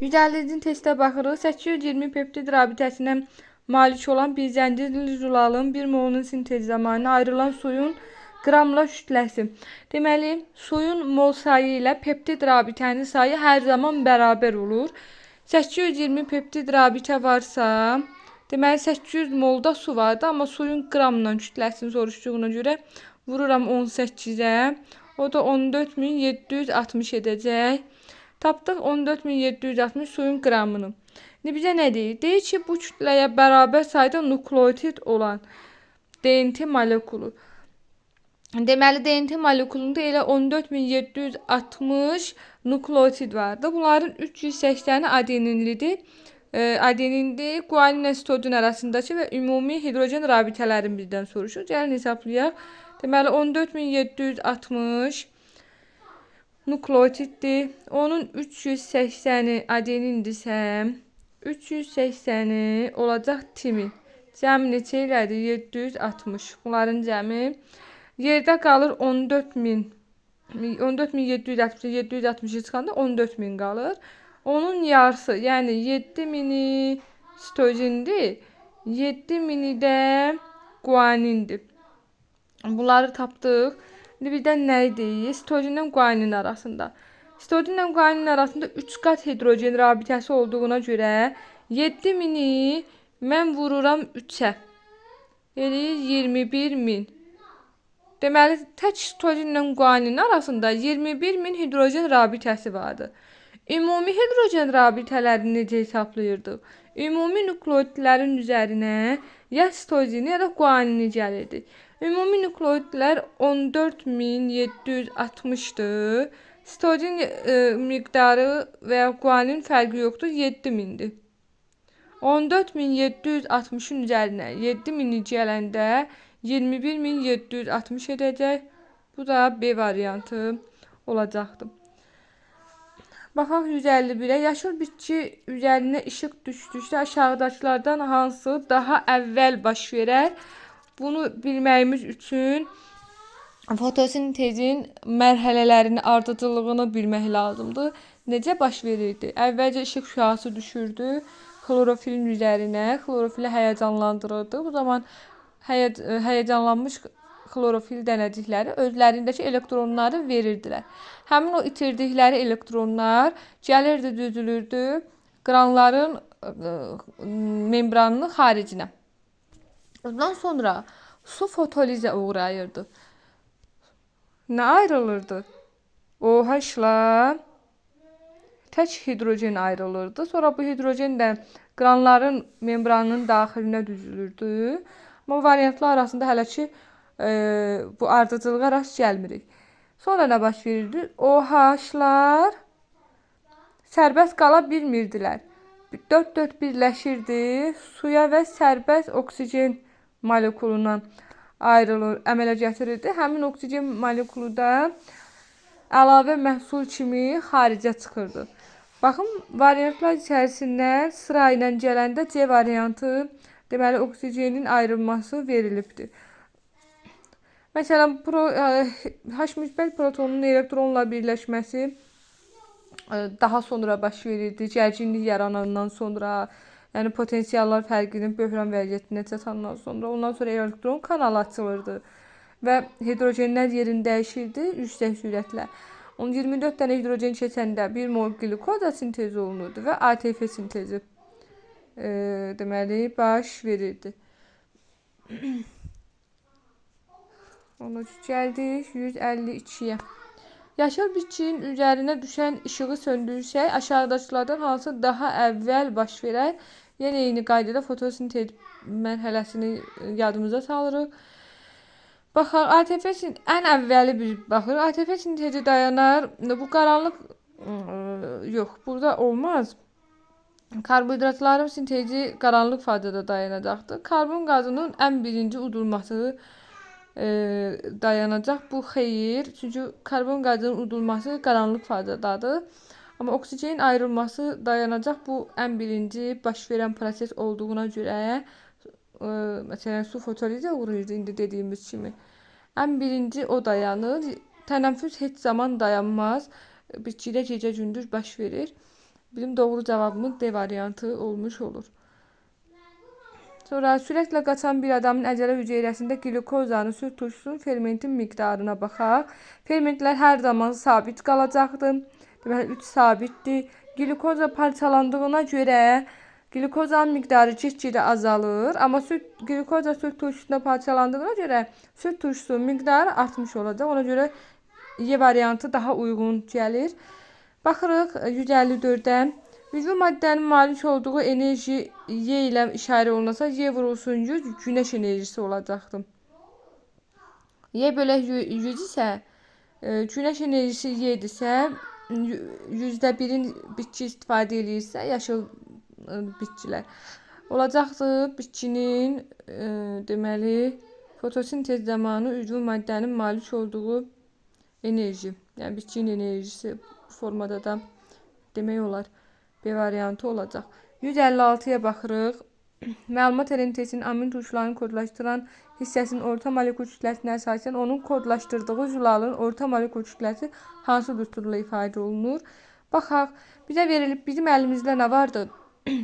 150-ci testə baxırıq. 820 peptid rabitəsinə malik olan bir zəncirli zulalın 1 molunun sintez zamanı ayrılan suyun qramla kütləsi. Deməli, suyun mol sayı ilə peptid rabitənin sayı hər zaman bərabər olur. 820 peptid rabitə varsa, deməli 800 molda su vardı, amma suyun qramla kütləsini soruşduğuna görə vururam 18-ə. O da 14760 edəcək. Tapdıq 14760 suyun qramını. İndi bizə nə deyir? Deyir ki, bu kütləyə bərabər sayda nukleotid olan DNT molekulu. Deməli, DNT molekulunda elə 14760 nukleotid vardı. Bunların 380-i adeninlidir. E, adenindir, guanin ilə sitozin arasındakı və ümumi hidrogen rabitələrini bizdən soruşur. Gəlin hesablayaq. Deməli, 14760 nukleotiddir. Onun 380-i adenindirsə, 380-i olacaq timin. Cəmi neçə elədi? 760. Bunların cəmi yerdə qalır 14000. 14760 760 çıxanda 14000 qalır. Onun yarısı, yəni 7000-i sitozindir. 7000-i də guanindir. Bunları tapdıq. İndi birdən nə idi? Sitozinlə guanin arasında. Sitozinlə guanin arasında 3 qat hidrogen rabitəsi olduğuna görə 7000-i mən vururam 3-ə. Eləyir 21000. Deməli, tək sitozinlə guanin arasında 21000 hidrogen rabitəsi vardı. Ümumi hidrogen rabitələrini necə hesablayırdıq? Ümumi nukleotidlərin üzərinə ya sitozini ya da guanini gəlirdi. Ümumi nukleotidlər 14760-dır. Sitozin e, miqdarı və ya guanin fərqi yoxdur, 7000-dir. 14760-ın üzərinə 7000-i gələndə 21760 edəcək. Bu da B variantı olacaqdı. Baxaq 151-ə. Yaşıl bitki üzərinə işıq düşdükdə aşağıdakılardan hansı daha əvvəl baş verər? Bunu bilməyimiz üçün fotosintezin mərhələlərinin ardıcıllığını bilmək lazımdır. Necə baş verirdi? Əvvəlcə işıq şüası düşürdü xlorofilin üzərinə, xlorofili həyəcanlandırırdı. Bu zaman həyəc həyəcanlanmış xlorofil dənəcikləri özlərindəki elektronları verirdilər. Həmin o itirdikləri elektronlar gəlirdi, düzülürdü qranların membranının xaricinə. Ondan sonra su fotolizə uğrayırdı. Nə ayrılırdı? OH-la tək hidrogen ayrılırdı. Sonra bu hidrogen də qranların membranının daxilinə düzülürdü. Amma variantlar arasında hələ ki e, bu ardıcılığa rast gəlmirik. Sonra nə baş verirdi? OH-lar sərbəst qala bilmirdilər. 4-4 birləşirdi. Suya və sərbəst oksigen molekulundan ayrılır, əmələ gətirirdi. Həmin oksigen molekulu da əlavə məhsul kimi xaricə çıxırdı. Baxın, variantlar içərisindən sıra ilə gələndə C variantı, deməli oksigenin ayrılması verilibdir. Məsələn, pro, H müsbət protonun elektronla birləşməsi daha sonra baş verirdi. Gərginlik yaranandan sonra Yəni potensiallar fərqinin böhran vəziyyətinə çatandan sonra ondan sonra elektron kanalı açılırdı və hidrogenlər yerini dəyişirdi yüksək sürətlə. 24 dənə hidrogen keçəndə 1 mol qlükoza sintez olunurdu və ATF sintezi e, deməli baş verirdi. Ona gəldik 152-yə. Yaşıl bitkinin üzərinə düşən işığı söndürsək, aşağıdakılardan hansı daha əvvəl baş verər? Yenə eyni qaydada fotosintez mərhələsini yadımıza salırıq. Baxaq, ATF ən əvvəli bir baxırıq. ATF sintezi dayanar. Bu qaranlıq yox, burada olmaz. Karbohidratların sintezi qaranlıq fazada dayanacaqdır. Karbon qazının ən birinci udulması e, dayanacaq. Bu xeyir. Çünki karbon qazının udulması qaranlıq fazadadır. Amma oksigenin ayrılması dayanacaq. Bu ən birinci baş verən proses olduğuna görə ə, e, məsələn su fotolizə uğrayır indi dediyimiz kimi. Ən birinci o dayanır. Tənəffüs heç zaman dayanmaz. Bitkidə gecə gündüz baş verir. Bizim doğru cavabımız D variantı olmuş olur. Sonra sürətlə qaçan bir adamın əcələ hüceyrəsində glukozanın süd turşusunun fermentin miqdarına baxaq. Fermentlər hər zaman sabit qalacaqdır. Deməli 3 sabitdir. Glukoza parçalandığına görə glukozanın miqdarı get-gedə azalır, amma süd glukoza süd turşusunda parçalandığına görə süd turşusunun miqdarı artmış olacaq. Ona görə Y variantı daha uyğun gəlir. Baxırıq 154-dən. Vücud maddənin malik olduğu enerji Y ilə işarə olunasa, Y vurulsun 100 günəş enerjisi olacaqdır. Y bölək 100 isə, e, günəş enerjisi Y-dirsə, yüzdə birin bitki istifadə edirsə, yaşıl e, bitkilər olacaqdır. Bitkinin e, deməli fotosintez zamanı üzvü maddənin malik olduğu enerji, yəni bitkinin enerjisi formada da demək olar. B variantı olacaq. 156-ya baxırıq. Məlumat elentesinin amin turşularını kodlaşdıran hissəsinin orta molekul kütləsinə əsasən onun kodlaşdırdığı zülalın orta molekul kütləsi hansı düsturla ifadə olunur? Baxaq. Bizə verilib bizim əlimizdə nə vardı?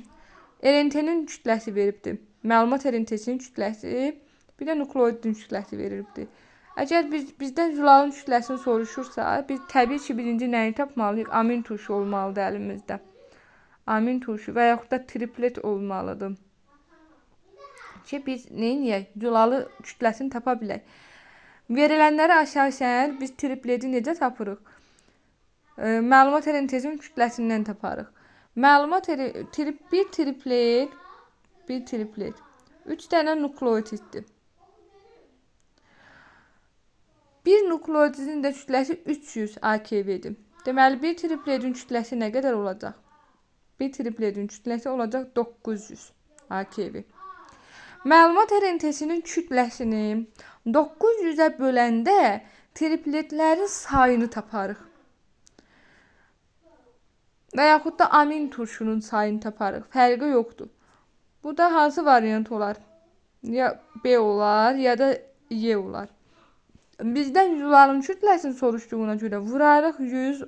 Elentenin kütləsi veribdi. Məlumat elentesinin kütləsi, bir də nukleoidin kütləsi verilibdi. Əgər biz bizdən zülalın kütləsini soruşursa, biz təbii ki, birinci nəyi tapmalıyıq? Amin turşu olmalıdır əlimizdə. Amin turşu və yaxud da triplet olmalıdır. Ki biz neyiniyək? Zülalı kütləsini tapa bilək. Verilənlərə əsasən biz tripleti necə tapırıq? E, məlumat elentezin kütləsindən taparıq. Məlumat trip bir triplet, bir triplet. 3 dənə nukleotiddir. Bir nukleotidin də kütləsi 300 AKV-dir. Deməli, bir tripletin kütləsi nə qədər olacaq? Bir tripletin kütləsi olacaq 900 AKV. Məlumat rentesinin kütləsini 900-ə böləndə tripletlərin sayını taparıq. Və yaxud da amin turşunun sayını taparıq. Fərqi yoxdur. Bu da hansı variant olar? Ya B olar, ya da Y olar. Bizdən yuların kütləsini soruşduğuna görə vurarıq 100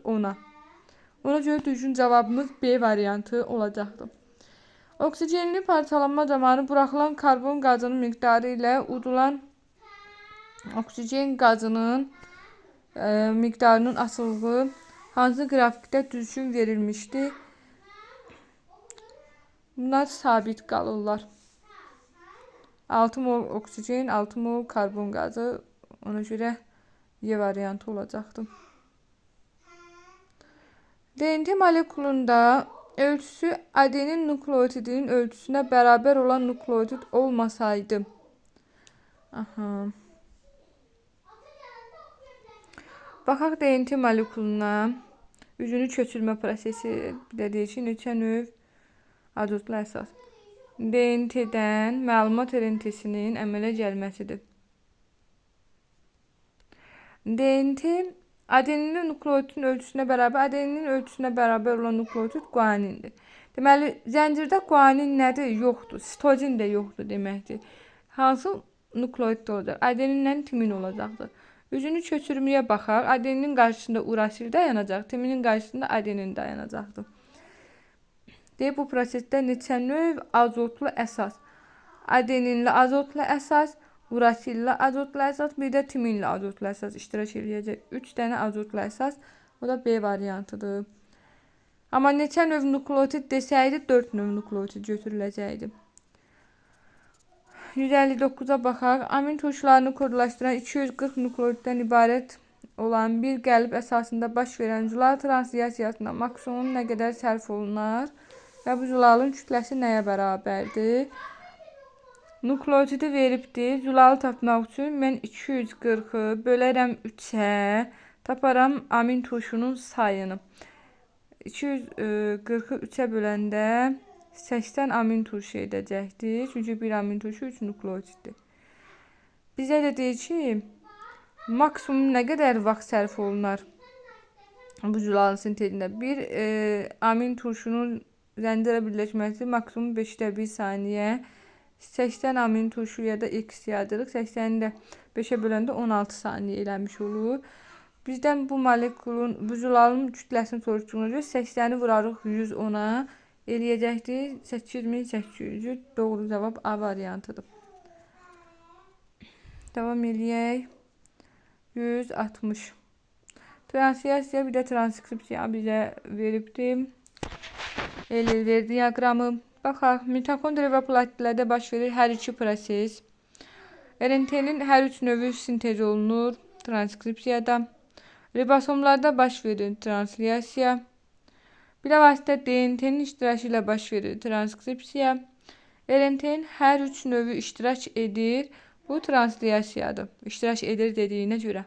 Ona görə düzgün cavabımız B variantı olacaqdır. Oksigenli parçalanma zamanı buraxılan karbon qazının miqdarı ilə udulan oksigen qazının e, miqdarının asılılığı hansı qrafikdə düzgün verilmişdi? Bunlar sabit qalırlar. 6 mol oksigen, 6 mol karbon qazı ona görə Y variantı olacaqdır. DNT molekulunda ölçüsü adenin nukleotidinin ölçüsünə bərabər olan nukleotid olmasaydı. Aha. Baxaq DNT molekuluna. Üzünü köçürmə prosesi də deyir ki, neçə növ azotlu əsas. DNT-dən məlumat elentesinin əmələ gəlməsidir. DNT adeninin nukleotin ölçüsünə bərabər, adeninin ölçüsünə bərabər olan nukleotit guanindir. Deməli, zəncirdə guanin nədir? Yoxdur. Sitozin də yoxdur deməkdir. Hansı nukleotid olacaq? Adeninlə timin olacaqdır. Üzünü köçürməyə baxaq. Adeninin qarşısında urasil dayanacaq, timinin qarşısında adenin dayanacaqdır. Deyib bu prosesdə neçə növ azotlu əsas? Adeninlə azotlu əsas, urasillə azotlu əsas, bir də timinlə azotlu əsas iştirak eləyəcək. 3 dənə azotlu əsas. Bu da B variantıdır. Amma neçə növ nukleotid desəydi 4 növ nukleotid götürüləcəkdi. 159-a baxaq. Amin turşularını kodlaşdıran 240 nukleotiddən ibarət olan bir qəlb əsasında baş verən zülal transliyasiyasına maksimum nə qədər sərf olunar və bu zülalın kütləsi nəyə bərabərdir? Nukleotidi veribdir. Zülalı tapmaq üçün mən 240-ı bölərəm 3-ə, taparam amin turşunun sayını. 240-ı 3-ə böləndə 80 amin turşu edəcəkdir. Çünki bir amin turşu 3 nukleotiddir. Bizə də deyir ki, maksimum nə qədər vaxt sərf olunar bu zülalın sintezində? Bir e, amin turşunun zəncirə birləşməsi maksimum 5-də 1 saniyə. 80 amin turşu ya da x yazırıq. 80-i də 5-ə böləndə 16 saniyə eləmiş olur. Bizdən bu molekulun, bu zülalın kütləsini soruşduğuna görə 80-i vurarıq 110-a. Eləyəcəkdir 8800. Doğru cavab A variantıdır. Davam eləyək. 160. Transiyasiya bir də transkripsiya bizə veribdir. Ellir diaqramı. Baxaq, mitokondriya və platitlərdə baş verir hər iki proses. RNT-nin hər üç növü sintez olunur transkripsiyada. Ribosomlarda baş verir translyasiya. Bilavasitə DNT-nin iştirakı ilə baş verir transkripsiya. RNT-nin hər üç növü iştirak edir. Bu translyasiyadır. İştirak edir dediyinə görə.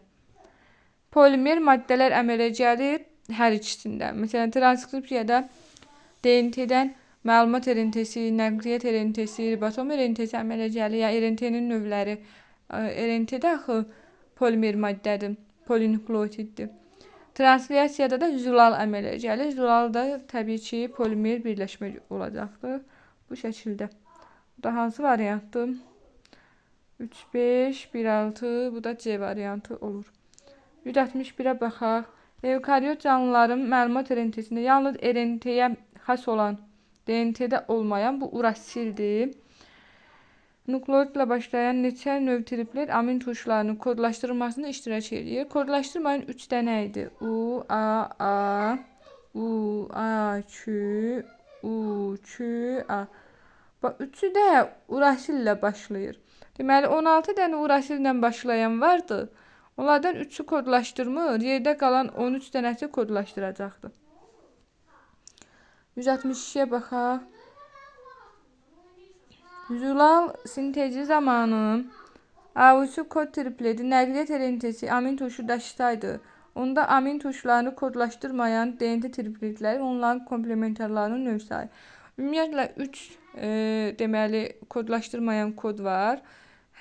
Polimer maddələr əmələ gəlir hər ikisində. Məsələn, transkripsiyada DNT-dən məlumat RNT-si, nəqliyyat RNT-si, ribosom RNT-si əmələ gəlir. Ya RNT-nin növləri. RNT-də axı polimer maddədir, polinukleotiddir. Translyasiyada da zülal əmələ gəlir. Zülal da təbii ki, polimer birləşmə olacaqdır. Bu şəkildə. Bu da hansı variantdır? 3, 5, 1, 6. Bu da C variantı olur. 161-ə baxaq. Evkaryot canlıların məlumat RNT-sində yalnız RNT-yə xas olan, DNT-də olmayan bu urasildir. Nukleotla başlayan neçə növ triplet amin tuşlarının kodlaşdırılmasında iştirak edir. Kodlaşdırmanın 3 dənə idi. U, A, A, U, A, Q, U, Q, A. Bax, üçü də urasil ilə başlayır. Deməli 16 dənə urasillə başlayan vardı. Onlardan 3-ü kodlaşdırmır, yerdə qalan 13 dənəsi kodlaşdıracaqdı. 162-yə baxaq. Zülal sintezi zamanı AUC kod tripleti nəqliyyat RNT-si amin tuşu daşısaydı, onda amin tuşlarını kodlaşdırmayan DNT tripletləri onların komplementarlarının növ sayı. Ümumiyyətlə 3 e, deməli kodlaşdırmayan kod var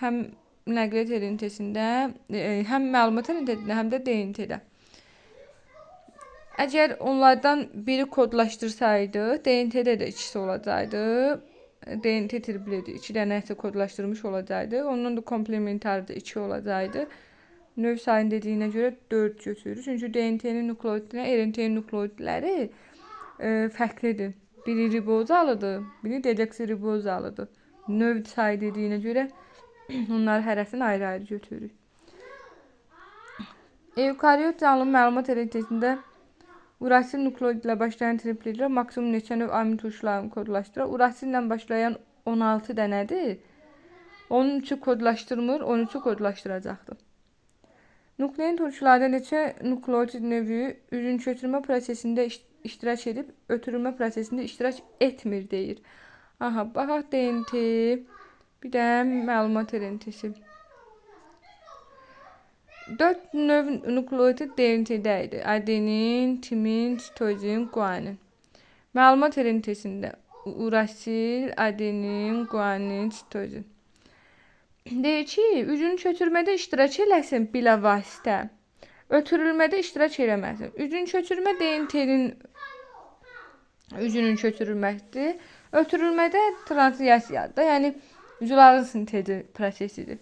həm nəqliyyat RNT-sində, e, həm məlumat RNT-də, həm də DNT-də. Əgər onlardan biri kodlaşdırsaydı, DNT-də də ikisi olacaqdı. DNT tripleti 2 dənəsi kodlaşdırmış olacaqdı. Onun da komplementarı da 2 olacaqdı. Növ sayını dediyinə görə 4 götürürük. Çünki DNT-nin nukleotidinə RNT-nin nukleotidləri e, fərqlidir. Biri ribozalıdır, biri deoksiribozalıdır. Növ sayı dediyinə görə Onları hərəsini ayrı-ayrı götürürük. Evkaryot canlı məlumat əleyhisində urasil nukleoid ilə başlayan tripliklər maksimum neçə növ amin turşularını kodlaşdırır. Urasil ilə başlayan 16 dənədir. Onun üçün kodlaşdırmır, 13-ü kodlaşdıracaqdır. Nuklein turşularda neçə nukleotid növü üzün köçürmə prosesində iştirak edib, ötürülmə prosesində iştirak etmir deyir. Aha, baxaq DNT, bir də məlumat elintisi. 4 növ nukleotid DNT-də idi. Adenin, timin, sitozin, guanin. Məlumat elintisində urasil, adenin, guanin, sitozin. Deyir ki, üzün köçürmədə iştirak eləsin bilavasitə. Ötürülmədə iştirak eləməsin. Üzün köçürmə DNT-nin üzünün köçürülməsidir. Ötürülmədə translyasiyadır. Yəni Zülalın sintezi prosesidir.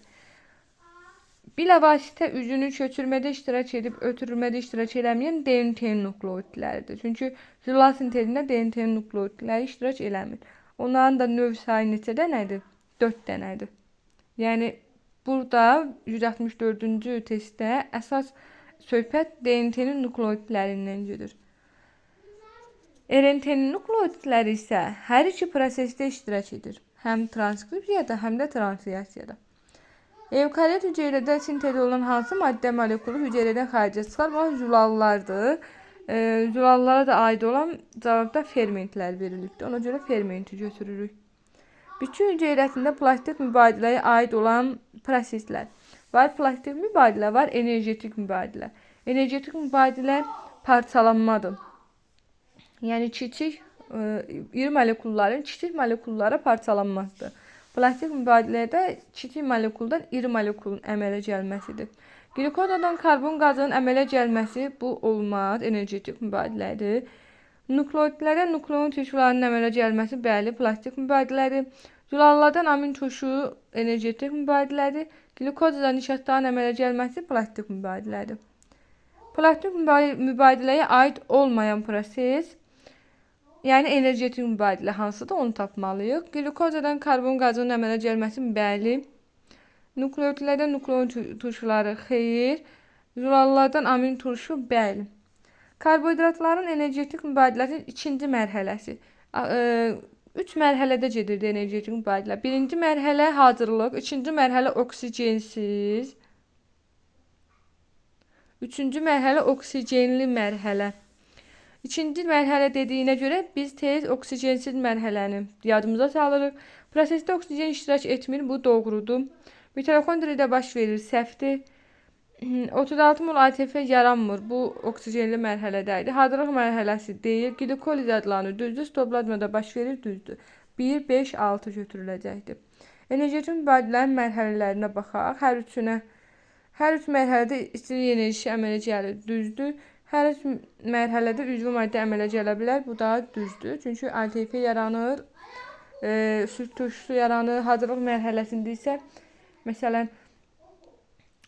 Bilavasitə üzünü köçürmədə iştirak edib ötürülmədə iştirak eləməyən DNT nukleotidləridir. Çünki zülal sintezində DNT nukleotidləri iştirak eləmir. Onların da növ sayı neçə dənədir? 4 dənədir. Yəni burada 164-cü testdə əsas söhbət DNT-nin nukleotidlərindən gedir. RNT-nin nukleotidləri isə hər iki prosesdə iştirak edir. Həm transkripsiyada, həm də translyasiyada. Evkaryot hüceyrədə sintez olunan hansı maddə molekulu hüceyrədən xaricə çıxarmayan zülallardır. E, zülallara da aid olan cavabda fermentlər verilibdir. Ona görə fermenti götürürük. Bitki hüceyrəsində plastik mübadiləyə aid olan proseslər. Var plastik mübadilə, var energetik mübadilə. Energetik mübadilə parçalanmadır. Yəni kiçik iri molekulların kiçik molekullara parçalanmasıdır. Plastik mübadilədə kiçik molekuldan iri molekulun əmələ gəlməsidir. Glikodadan karbon qazının əmələ gəlməsi bu olmaz, energetik mübadilədir. Nukleotlərə nukleon turşularının əmələ gəlməsi bəli, plastik mübadilədir. Zülallardan amin turşu energetik mübadilədir. Glikodadan nişastanın əmələ gəlməsi plastik mübadilədir. Plastik müba- mübadiləyə aid olmayan proses, yəni energetik mübadilə hansıdır onu tapmalıyıq. Qlükozadan karbon qazının əmələ gəlməsi bəli. Nukleotidlərdən nukleon tu- turşuları xeyir. Zülallardan amin turşu bəli. Karbohidratların energetik mübadiləsinin ikinci mərhələsi. A- e, Üç mərhələdə gedirdi energetik mübadilə. Birinci mərhələ hazırlıq, ikinci mərhələ oksigensiz, üçüncü mərhələ oksigenli mərhələ. İkinci mərhələ dediyinə görə biz tez oksigensiz mərhələni yadımıza salırıq. Prosesdə oksigen iştirak etmir, bu doğrudur. Mitoxondriyada baş verir, səhvdir. 36 mol ATF yaranmır. Bu oksigenli mərhələdə idi. Hazırlıq mərhələsi deyil. Glikoliz adlanır. Düzdür. Stopladmada baş verir, düzdür. 1, 5, 6 götürüləcəkdir. Energetik mübadilənin mərhələlərinə baxaq. Hər üçünə hər üç mərhələdə istilik enerjisi əmələ gəlir, düzdür. Hər mərhələdə üzvü maddə əmələ gələ bilər. Bu da düzdür. Çünki ATF yaranır, e, süd turşusu yaranır. Hazırlıq mərhələsində isə məsələn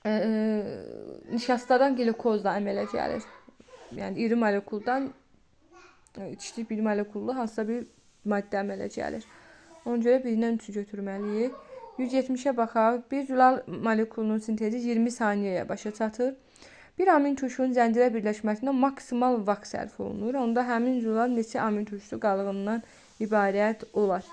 e, nişastadan glikoz da əmələ gəlir. Yəni iri molekuldan e, kiçik bir molekullu hansısa bir maddə əmələ gəlir. Ona görə birindən 3-ü götürməliyik. 170-ə baxaq. Bir zülal molekulunun sintezi 20 saniyəyə başa çatır. Bir amin turşunun zəncirə birləşməsinə maksimal vaxt sərf olunur. Onda həmin zülal neçə amin turşusu qalığından ibarət olar.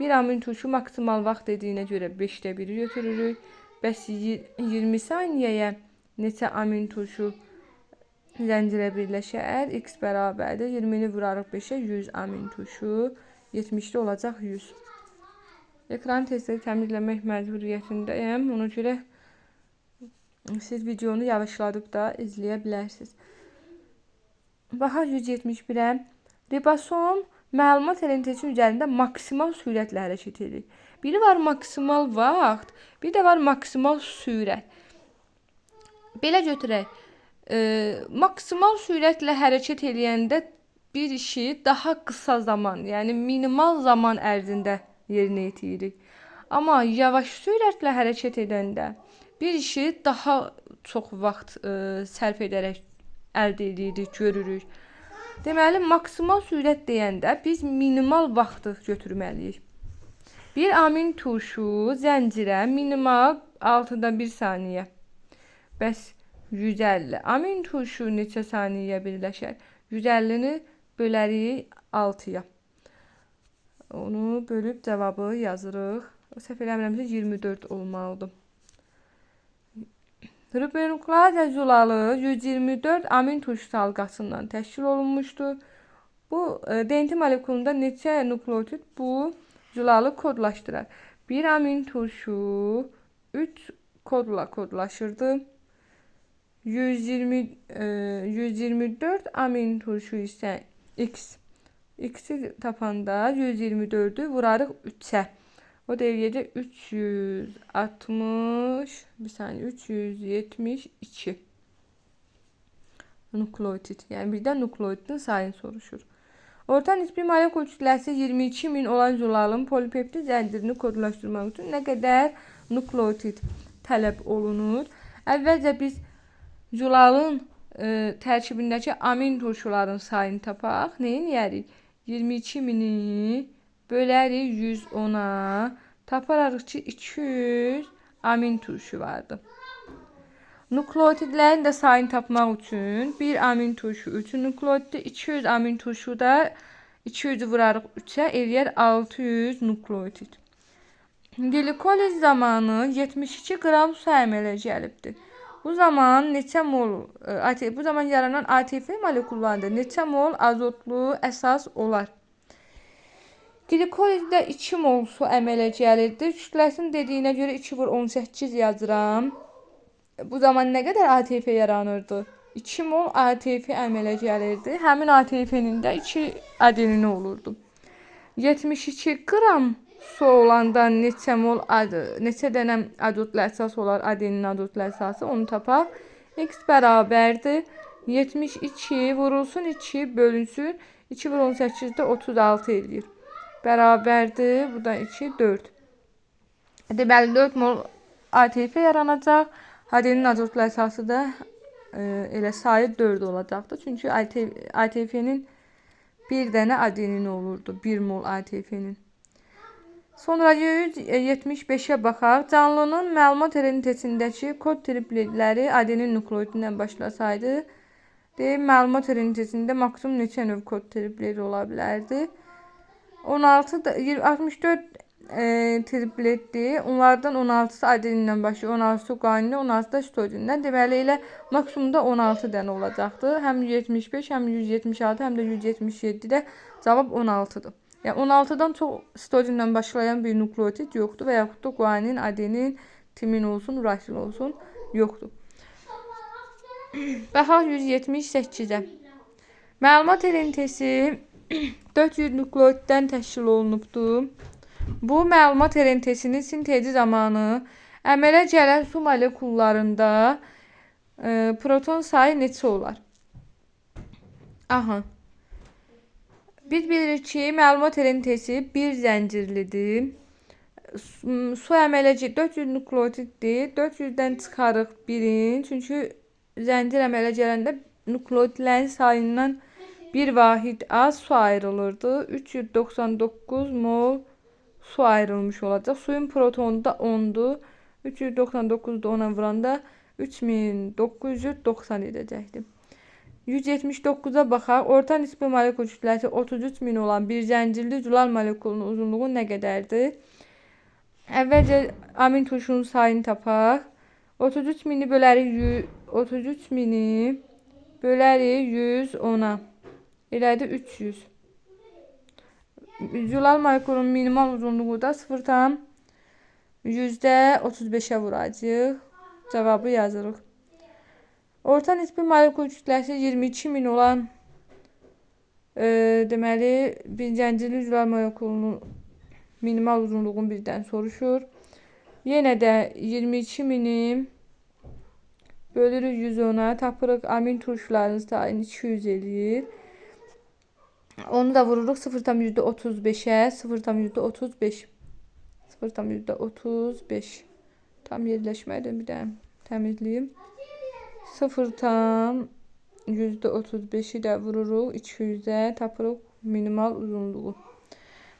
Bir amin turşu maksimal vaxt dediyinə görə 5də 1-i götürürük. Bəs yi- 20 saniyəyə neçə amin turşu zəncirə birləşər? X bərabərdir. 20-ni vurarıq 5-ə 100 amin turşu. 70-də olacaq 100. Ekran testləri təmizləmək məcburiyyətindəyəm. Ona görə siz videonu yavaşladıb da izləyə bilərsiniz. Baxa 171-ə. Ribosom məlumat elentesi üzərində maksimal sürətlə hərəkət edir. Biri var maksimal vaxt, bir də var maksimal sürət. Belə götürək. E, maksimal sürətlə hərəkət eləyəndə bir işi daha qısa zaman, yəni minimal zaman ərzində yerinə yetiririk. Amma yavaş sürətlə hərəkət edəndə bir işi daha çox vaxt e, sərf edərək əldə edirik, görürük. Deməli, maksimal sürət deyəndə biz minimal vaxtı götürməliyik. Bir amin turşu zəncirə minimal 6-da 1 saniyə. Bəs 150. Amin turşu neçə saniyəyə birləşər? 150-ni bölərik 6-ya. Onu bölüb cavabı yazırıq. Səhv eləmirəmsə 24 olmalıdır. Ribonukleoza zulalı 124 amin turşusu halqasından təşkil olunmuşdur. Bu e, DNT molekulunda neçə nukleotid bu zulalı kodlaşdırır. Bir amin turşu 3 kodla kodlaşırdı. 120 e, 124 amin turşu isə X. X-i tapanda 124-ü vurarıq 3-ə. O devriyede 360 bir saniye 372 nukleotit. Yani birden nukleotitin sayını soruşur. Orta nispi molekul kütləsi 22 min olan zülalın polipeptid zəncirini kodlaşdırmaq üçün nə qədər nukleotit tələb olunur? Əvvəlcə biz zülalın e, tərkibindəki amin turşuların sayını tapaq. Neyin yərik? 22 mini bölərik 110-a. Tapararıq ki 200 amin turşu vardı. Nukleotidlərin də sayını tapmaq üçün bir amin turşu 3 nukleotiddə 200 amin turşu da 200-ü vurarıq 3-ə eləyər 600 nukleotid. Glikoliz zamanı 72 qram su əmələ gəlibdir. Bu zaman neçə mol e, bu zaman yaranan ATF molekullarında neçə mol azotlu əsas olar? Glikolizdə 2 mol su əmələ gəlirdi. Kütləsinin dediyinə görə 2 vur 18 yazıram. Bu zaman nə qədər ATF yaranırdı? 2 mol ATF əmələ gəlirdi. Həmin ATF-nin də 2 adenini olurdu. 72 qram su olanda neçə mol ad, neçə dənə azotlu əsas olar adenin azotlu əsası onu tapaq. X bərabərdir 72 vurulsun 2 bölünsün 2 vur 18-də 36 eləyir. Bərabərdir. Bu da 2 4. Deməli 4 mol ATF yaranacaq. Adenin azotlu əsası da e, elə sayı 4 olacaqdı. Çünki ATF-nin bir dənə adenin olurdu. 1 mol ATF-nin. Sonra 175-ə baxaq. Canlının məlumat RNT-sindəki kod tripletləri adenin nukleotidindən başlasaydı, deyim, məlumat RNT-sində maksimum neçə növ kod tripleri ola bilərdi? 16 da 64 e, tripletdir. Onlardan 16-sı adenindən başlayır, 16-sı guanini, 16-sı da sitodindən. Deməli elə maksimumda 16 dənə olacaqdı. Həm 175, həm 176, həm də 177-də cavab 16-dır. Yəni 16-dan çox sitodindən başlayan bir nukleotid yoxdur və yaxud da guanin, adenin, timin olsun, urasil olsun yoxdur. Baxaq 178-ə. Məlumat RNT-si 400 nukleotiddən təşkil olunubdur. Bu məlumat RNT-sinin sintezi zamanı əmələ gələn su molekullarında e, proton sayı neçə olar? Aha. Biz bilirik ki, məlumat RNT-si bir zəncirlidir. Su əmələcək 400 nukleotiddir. 400-dən çıxarıq 1-in. Çünki zəncir əmələ gələndə nukleotidlərin sayından bir vahid az su ayrılırdı. 399 mol su ayrılmış olacaq. Suyun protonu da 10-dur. 399-da ona vuranda 3990 edəcəkdir. 179-a baxaq. Orta nisbi molekul kütləsi 33 min olan bir zəncirli zülal molekulunun uzunluğu nə qədərdir? Əvvəlcə amin turşunun sayını tapaq. 33 mini bölərik 100, 33 mini bölərik 110-a. Elədi 300. Zülal molekulunun minimal uzunluğu da 0 yüzdə 35-ə vuracağıq. Cavabı yazırıq. Orta nisbi molekul kütləsi 22 min olan e, deməli bincəncili zülal molekulunun minimal uzunluğunu bizdən soruşur. Yenə də 22 mini bölürük 110-a tapırıq. Amin turşularının sayını 200 eləyir. Onu da vururuq 0,35'e 0,35 0,35 tam yerləşmədi bir də təmizləyim 0,35-i də vururuq 200-ə tapırıq minimal uzunluğu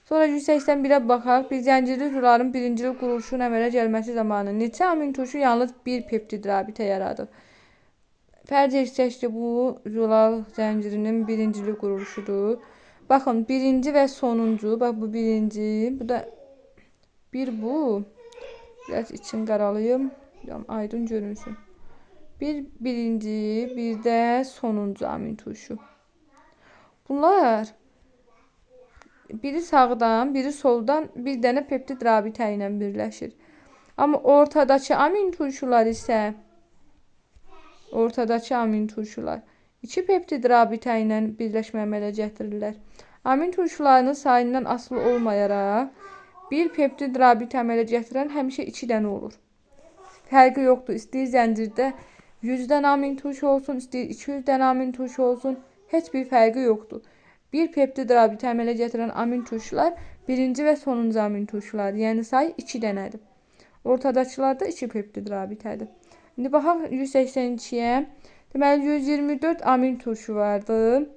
Sonra 181-ə baxaq. Bir zəncirli zülalın birincili quruluşun əmələ gəlməsi zamanı neçə amin turşu yalnız bir peptid rabitə yaradır? Fərz etsək ki, bu zülal zəncirinin birincili quruluşudur. Bakın birinci ve sonuncu. Bak bu birinci. Bu da bir bu. Biraz için qaralıyım. Aydın görünsün. Bir birinci, bir de sonuncu amin tuşu. Bunlar biri sağdan, biri soldan bir dənə peptid rabitə ilə birləşir. Amma ortadakı amin turşular isə ortadakı amin turşular iki peptid rabitə ilə birləşmə əmələ gətirirlər. Amin turşularının sayından asılı olmayaraq bir peptid rabitə əmələ gətirən həmişə 2 dənə olur. Fərqi yoxdur. İstəyir zəncirdə 100 dənə amin turşu olsun, istəyir 200 dənə amin turşu olsun. Heç bir fərqi yoxdur. Bir peptid rabitə əmələ gətirən amin turşular birinci və sonuncu amin turşular. Yəni sayı 2 dənədir. Ortadakılar da 2 peptid rabitədir. İndi baxaq 182-yə. Deməli 124 amin turşu vardı.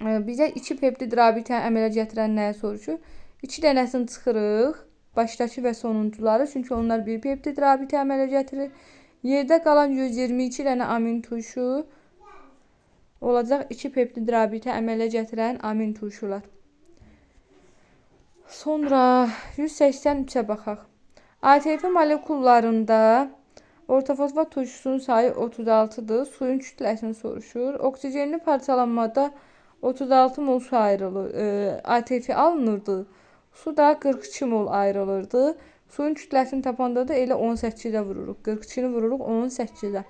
Bizə 2 peptid rabitə əmələ gətirən nəyə soruşur? 2 dənəsini çıxırıq. Başdakı və sonuncuları. Çünki onlar bir peptid rabitə əmələ gətirir. Yerdə qalan 122 dənə amin turşu olacaq 2 peptid rabitə əmələ gətirən amin turşular. Sonra 183-ə baxaq. ATF molekullarında orta fosfat turşusunun sayı 36-dır. Suyun kütləsini soruşur. Oksigenli parçalanmada 36 mol su ayrılır, e, ATF alınırdı. Su da 42 mol ayrılırdı. Suyun kütləsini tapanda da elə 18-ə vururuq. 42-ni vururuq 18-ə.